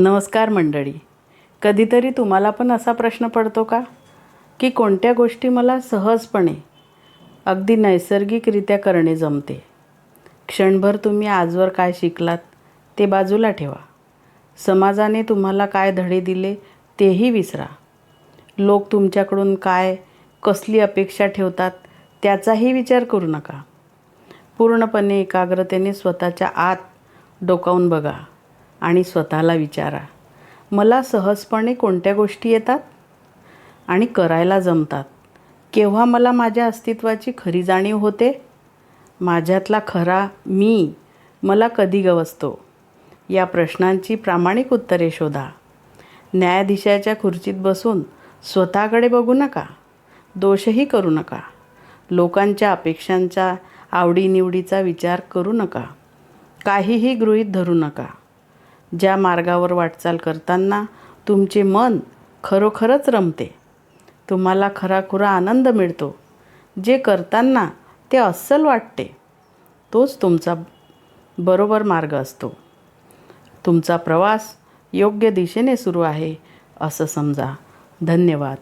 नमस्कार मंडळी. कधीतरी तुम्हाला पण असा प्रश्न पडतो का? की कोणत्या गोष्टी मला सहजपणे अगदी नैसर्गिकरित्या करणे जमते? क्षणभर तुम्ही आजवर काय शिकलात ते बाजूला ठेवा. समाजाने तुम्हाला काय धडे दिले तेही विसरा. लोक तुमच्याकडून काय कसली अपेक्षा ठेवतात त्याचाही विचार करू नका. पूर्णपणे एकाग्रतेने स्वतःच्या आत डोकावून बघा. आणि स्वतःला विचारा. मला सहजपणे कोणत्या गोष्टी येतात? आणि करायला जमतात. केव्हा मला माझ्या अस्तित्वाची खरी जाणीव होते? माझ्यातला खरा मी मला कधी गवसतो? या प्रश्नांची प्रामाणिक उत्तरे शोधा. न्यायाधीशाच्या खुर्चीत बसून स्वतःकडे बघू नका. दोषही करू नका. लोकांच्या अपेक्षांचा आवडीनिवडीचा विचार करू नका. काहीही गृहीत धरू नका. ज्या मार्गावर वाटचाल करताना तुमचे मन खरोखरच रमते. तुम्हाला खराखुरा आनंद मिळतो. जे करताना ते अस्सल वाटते. तोच तुमचा बरोबर मार्ग असतो. तुमचा प्रवास योग्य दिशेने सुरू आहे असं समजा. धन्यवाद.